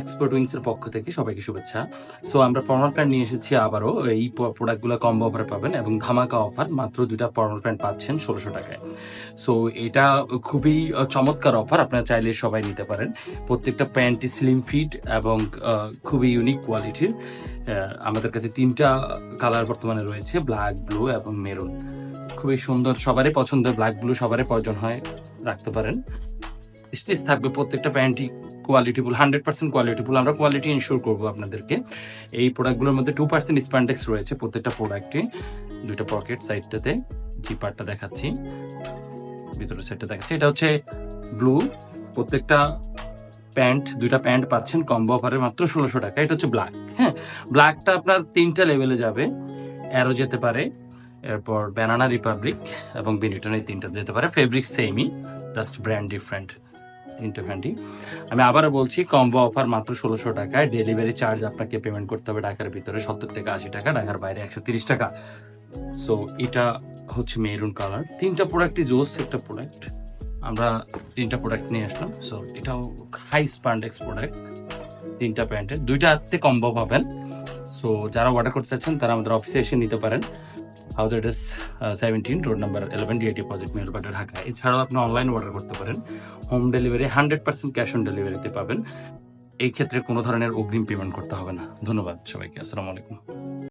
Export wings এর পক্ষ থেকে সবাইকে শুভেচ্ছা। সো আমরা পরমাল প্যান্ট নিয়ে এসেছি আবারও। এই প্রোডাক্টগুলো কম্বো অফারে পাবেন এবং ধামাকা অফার মাত্র দুটা পরমাল প্যান্ট পাচ্ছেন ষোলোশো টাকায়। সো এটা খুবই চমৎকার অফার আপনারা চাইলে সবাই নিতে পারেন। প্রত্যেকটা প্যান্টই স্লিম ফিট এবং খুবই ইউনিক কোয়ালিটির আমাদের কাছে তিনটা কালার বর্তমানে রয়েছে ব্ল্যাক ব্লু এবং মেরুন খুবই সুন্দর, সবারই পছন্দের ব্ল্যাক ব্লু সবারই প্রয়োজন হয়, রাখতে পারেন। স্টেজ থাকবে প্রত্যেকটা প্যান্টই কোয়ালিটিফুল হান্ড্রেড পার্সেন্ট কোয়ালিটিফুল আমরা কোয়ালিটি ইনশিওর করব আপনাদেরকে। এই প্রোডাক্টগুলোর মধ্যে টু পার্সেন্ট স্প্যান্ডেক্স রয়েছে প্রত্যেকটা প্রোডাক্টে দুটো পকেট সাইডটাতে জিপারটা দেখাচ্ছি। ভিতরের সাইডটা দেখাচ্ছি। এটা হচ্ছে ব্লু প্রত্যেকটা প্যান্ট, দুইটা প্যান্ট পাচ্ছেন কম্বো অফারে মাত্র ষোলোশো টাকা। এটা হচ্ছে ব্ল্যাক হ্যাঁ? ব্ল্যাকটা আপনার তিনটা লেভেলে যাবে। অ্যারো যেতে পারে, এরপর ব্যানানা রিপাবলিক এবং বেনিটন এই তিনটা যেতে পারে। ফেব্রিক সেমই জাস্ট ব্র্যান্ড ডিফারেন্ট তিনটে প্যান্টই আমি আবারও বলছি, কম্বো অফার মাত্র ষোলোশো টাকায়। ডেলিভারি চার্জ আপনাকে পেমেন্ট করতে হবে ঢাকার ভিতরে সত্তর থেকে আশি টাকা, ঢাকার বাইরে একশো তিরিশ টাকা। সো এটা হচ্ছে মেরুন কালার তিনটা প্রোডাক্টই জোস, একটা প্রোডাক্ট আমরা তিনটা প্রোডাক্ট নিয়ে আসলাম। সো এটাও হাই স্পান্ডেক্স প্রোডাক্ট তিনটা প্যান্টের। দুইটা হাতে কম্বো পাবেন। সো যারা অর্ডার করতে চাচ্ছেন, তারা আমাদের অফিসে এসে নিতে পারেন। House address seventeen road number eleven DIT posit মেলবাটা ঢাকা এছাড়াও আপনি অনলাইন অর্ডার করতে পারেন। Home delivery hundred percent cash on ডেলিভারিতে পাবেন। এই ক্ষেত্রে কোনো ধরনের অগ্রিম পেমেন্ট করতে হবে না। ধন্যবাদ সবাইকে। আসসালামু আলাইকুম।